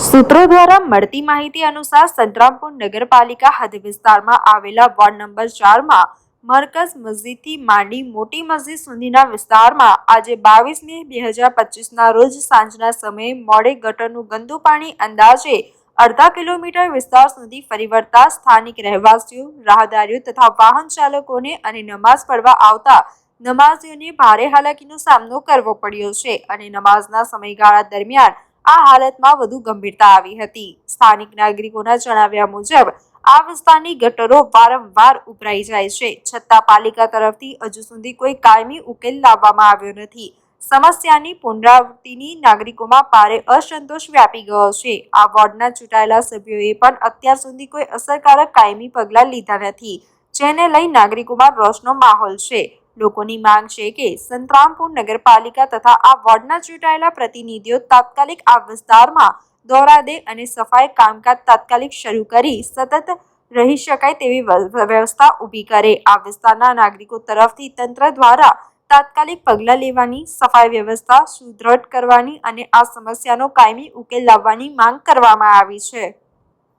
સૂત્રો દ્વારા મળતી માહિતી અનુસાર સંતરામપુર નગરપાલિકા હદ વિસ્તારમાં આવેલા વોર્ડ નંબર ચારમાં મરકઝ મસ્જિદથી માંડી મોટી મસ્જિદ સુધીના વિસ્તારમાં આજે બાવીસ મે બે હજાર પચીસના રોજ સાંજના સમયે મોડે ગટરનું ગંદુ પાણી અંદાજે અડધા કિલોમીટર વિસ્તાર સુધી ફરી વળતા સ્થાનિક રહેવાસીઓ, રાહદારીઓ તથા વાહન ચાલકોને અને નમાઝ પડવા આવતા નમાઝીઓને ભારે હાલાકીનો સામનો કરવો પડ્યો છે અને નમાઝના સમયગાળા દરમિયાન આ હાલતમાં વધુ ગંભીરતા આવી હતી. સ્થાનિક નાગરિકોના જણાવ્યા મુજબ, આ વિસ્તારની ગટરો વારંવાર ઉભરાઈ જાય છે. છતાં પાલિકા તરફથી હજુ સુધી કોઈ કાયમી ઉકેલ લાવવામાં આવ્યો નથી. સમસ્યાની પુનરાવૃત્તિની નાગરિકોમાં ભારે અસંતોષ વ્યાપી ગયો છે. આ વોર્ડના ચૂંટાયેલા સભ્યોએ પણ અત્યાર સુધી કોઈ અસરકારક કાયમી પગલાં લીધા નથી, જેને લઈ નાગરિકોમાં રોષનો માહોલ છે. લોકોની માંગ છે કે સંતરામપુર નગરપાલિકા તથા આ વોર્ડના ચૂંટાયેલા પ્રતિનિધિઓ તાત્કાલિક આ વિસ્તારમાં દોરા દે અને સફાઈ કામકાજ તાત્કાલિક શરૂ કરી સતત રહી શકાય તેવી વ્ય- વ્યવસ્થા ઊભી કરે. આ વિસ્તારના નાગરિકો તરફથી તંત્ર દ્વારા તાત્કાલિક પગલાં લેવાની, સફાઈ વ્યવસ્થા સુદ્રઢ કરવાની અને આ સમસ્યાનો કાયમી ઉકેલ લાવવાની માંગ કરવામાં આવી છે.